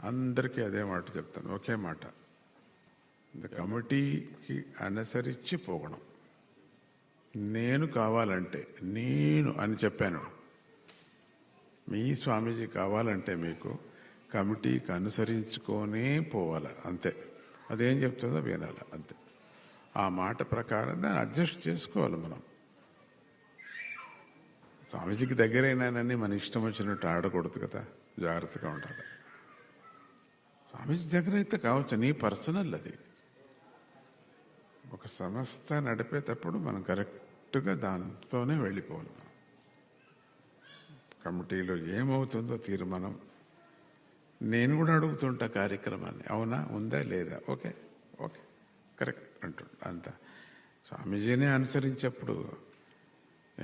అందరికీ అదే మాట చెప్తాను ఒకే మాట. ద కమిటీకి అనుసరించి పోగడం నేను కావాలంటే నేను అని చెప్పాను. మీ స్వామీజీ కావాలంటే మీకు కమిటీకి అనుసరించుకొనే పోవాలి అంతే. అదేం చెప్తుందో వినాలి అంతే. ఆ మాట ప్రకారం దాన్ని అడ్జస్ట్ చేసుకోవాలి మనం. స్వామీజీకి దగ్గరైనానని మన ఇష్టం వచ్చినట్టు ఆడకూడదు కదా జాగ్రత్తగా ఉండాలి. స్వామీజీ దగ్గర అయితే కావచ్చు నీ పర్సనల్ అది. ఒక సంస్థ నడిపేటప్పుడు మనం కరెక్ట్గా దాంతోనే వెళ్ళిపోవాలి మనం. కమిటీలో ఏమవుతుందో తీర్మానం. నేను కూడా అడుగుతుంటా కార్యక్రమాన్ని. అవునా ఉందా లేదా? ఓకే ఓకే కరెక్ట్ అంటుంటా అంత. స్వామీజీనే అనుసరించేప్పుడు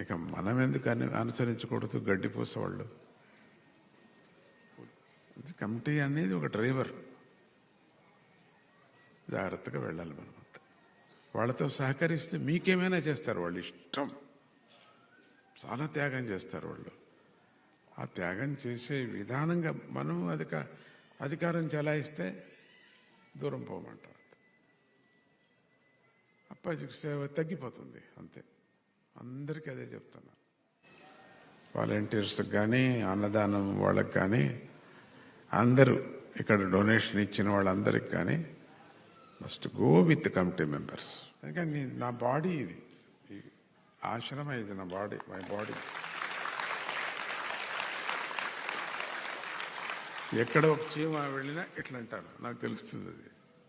ఇక మనం ఎందుకు అని అనుసరించకూడదు గడ్డిపూసవాళ్ళు కమిటీ అనేది ఒక డ్రైవర్. జాగ్రత్తగా వెళ్ళాలి మనం వాళ్ళతో సహకరిస్తే మీకేమైనా చేస్తారు వాళ్ళు ఇష్టం. చాలా త్యాగం చేస్తారు వాళ్ళు. ఆ త్యాగం చేసే విధానంగా మనం అధిక అధికారం చెలాయిస్తే దూరం పోమంటారు. అప్పాజికి సేవ తగ్గిపోతుంది అంతే. అందరికీ అదే చెప్తున్నా. వాలంటీర్స్కి కానీ అన్నదానం వాళ్ళకి కానీ అందరూ ఇక్కడ డొనేషన్ ఇచ్చిన వాళ్ళందరికి కానీ must go with committee members. ఎందుకంటే నా బాడీ ఇది. ఈ ఆశ్రమం ఇది నా బాడీ మై బాడీ. ఎక్కడ ఒక చీమ వెళ్ళినా ఇట్లా అంటాను నాకు తెలుస్తుంది అది.